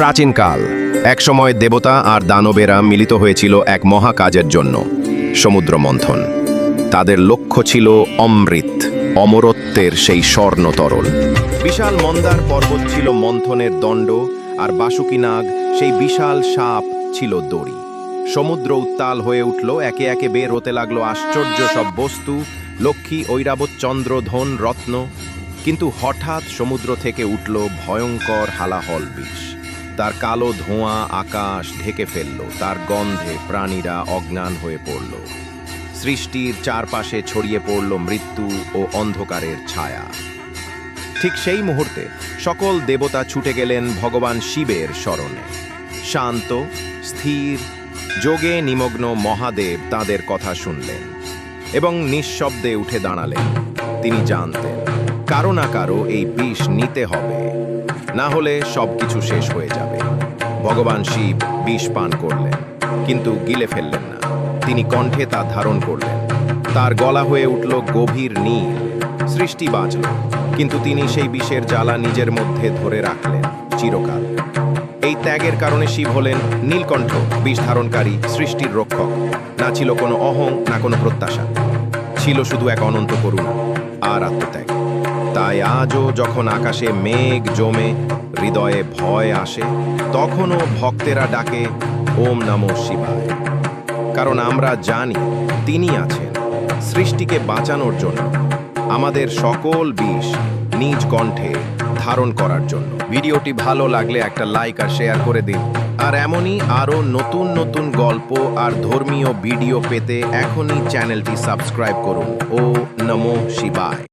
প্রাচীনকাল। একসময় দেবতা আর দানবেরা মিলিত হয়েছিল এক মহাকাজের জন্য সমুদ্র মন্থন তাদের লক্ষ্য ছিল অমৃত, অমরত্বের সেই স্বর্ণ তরল বিশাল মন্দার পর্বত ছিল মন্থনের দণ্ড, আর বাসুকি নাগ সেই বিশাল সাপ ছিল দড়ি। সমুদ্র উত্তাল হয়ে উঠল, একে একে বের হতে লাগল আশ্চর্য সব বস্তু, লক্ষ্মী, ঐরাবত, চন্দ্র, ধন, রত্ন। কিন্তু হঠাৎ সমুদ্র থেকে উঠল ভয়ঙ্কর হালাহল বিষ। তার কালো ধোঁয়া আকাশ ঢেকে ফেলল, তার গন্ধে প্রাণীরা অজ্ঞান হয়ে পড়ল। সৃষ্টির চারপাশে ছড়িয়ে পড়ল মৃত্যু ও অন্ধকারের ছায়া। ঠিক সেই মুহূর্তে সকল দেবতা ছুটে গেলেন ভগবান শিবের স্মরণে। শান্ত, স্থির, যোগে নিমগ্ন মহাদেব তাদের কথা শুনলেন এবং নিঃশব্দে উঠে দাঁড়ালেন। তিনি জানতেন, কারও না কারও এই বিষ নিতে হবে। না হলে সবকিছু শেষ হয়ে যাবে। ভগবান শিব বিষ পান করলেন, কিন্তু গিলে ফেললেন না। তিনি কণ্ঠে তা ধারণ করলেন। তার গলা হয়ে উঠল গভীর নীল। সৃষ্টি বাঁচল, কিন্তু তিনি সেই বিষের জ্বালা নিজের মধ্যে ধরে রাখলেন চিরকাল। এই ত্যাগের কারণে শিব হলেন নীলকণ্ঠ বিষ ধারণকারী সৃষ্টির রক্ষক। না ছিল কোনো অহং, না কোনো প্রত্যাশা। ছিল শুধু এক অনন্ত করুণা আর আত্মত্যাগ। তাই আজও যখন আকাশে মেঘ জমে, হৃদয়ে ভয় আসে, তখনও ভক্তেরা ডাকে, ওম নমঃ শিবায়। কারণ আমরা জানি তিনি আছেন, সৃষ্টিকে বাঁচানোর জন্য, আমাদের সকল বিষ নিজ কণ্ঠে ধারণ করার জন্য। ভিডিওটি ভালো লাগলে একটা লাইক আর শেয়ার করে দিন। আর এমনই আরও নতুন নতুন গল্প আর ধর্মীয় ভিডিও পেতে এখনই চ্যানেলটি সাবস্ক্রাইব করুন। ও নমো শিবায়।